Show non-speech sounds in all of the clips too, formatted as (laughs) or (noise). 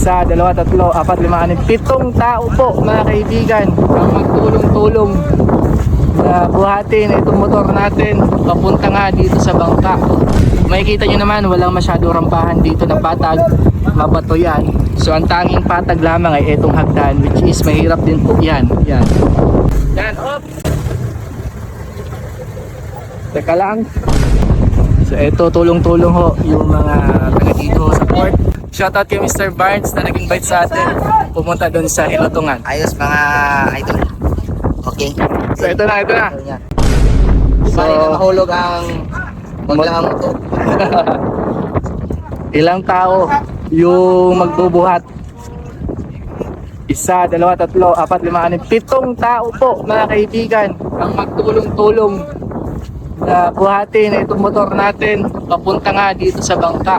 Isa, dalawa, tatlo, apat, lima, anim, pitong tao po mga kaibigan ang magtulong-tulong na buhatin itong motor natin papunta nga dito sa bangka. Makikita nyo naman walang masyado rampahan dito na patag, mabato yan. So ang tanging patag lamang ay itong hagdan which is mahirap din po yan. Yan. Yan, op! Teka lang. So ito tulong-tulong ho yung mga taga dito sa port. Shoutout kay Mr. Barnes na nag-invite sa atin pumunta doon sa Hilotungan. Ayos mga idol. Okay. So ito na, ito na. So, Bali na mahulog ang maglang motor. (laughs) Ilang tao yung magbubuhat? Isa, dalawa, tatlo, apat, lima, anim, pitong tao po mga kaibigan ang magtulong-tulong na buhatin itong motor natin papunta nga dito sa bangka.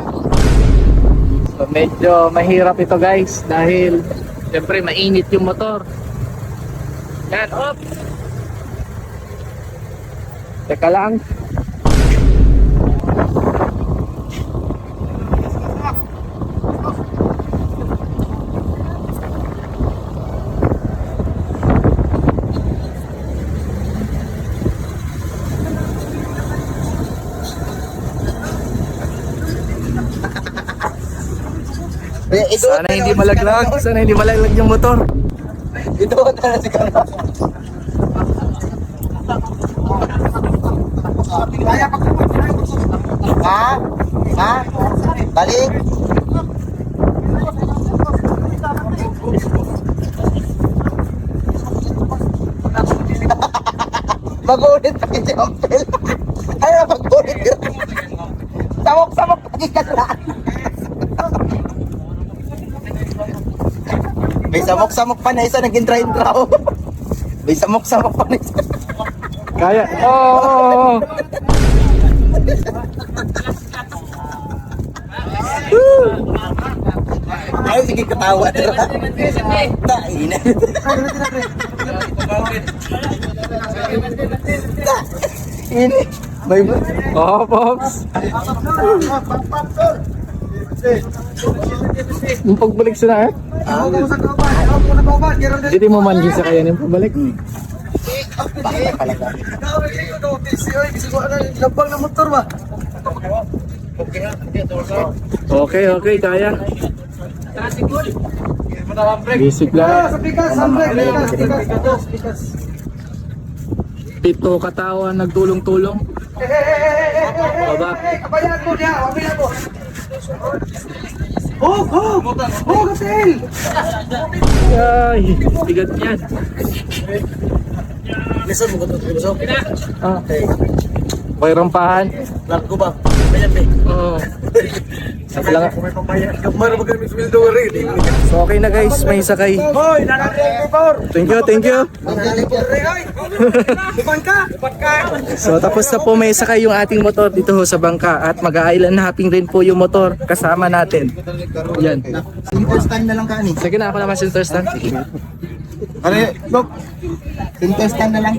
Medyo mahirap ito guys dahil syempre mainit yung motor. Yan, op! Teka lang. Sana hindi malaglag. Sana hindi malaglag yung motor. Ito na si Kano. Ha? Ha? Balik? (laughs) Mag-ulit pa si Jompel. Ano na mag-ulit? Samok-samok pa ka May samok-samok pa na isa naging train traw. May samok-samok pa na isa. Kaya. Oo, oo, oo. Ay, sige katawa na. Tain. Ini. May Oo, Pops. Yung pagbalik sila eh. Hindi mo man gisa kaya yung pabalik. Okay, okay, kaya. Basic lang. Pito katawan nagtulong-tulong. Baba. Ay, bigat yan. Listen mo ko to, Ah, may rampahan. Lang ko ba? Ayan, be. Oo. (laughs) Sabi lang. So okay na guys, may sakay. Hoy. Thank you, thank you. Ka! So tapos na po may sakay yung ating motor dito ho sa bangka at mag-island hopping rin po yung motor kasama natin. Yan. Simple stand na lang ka ni. Sige na ako naman si Thurston. Ano? Look. Stand na lang.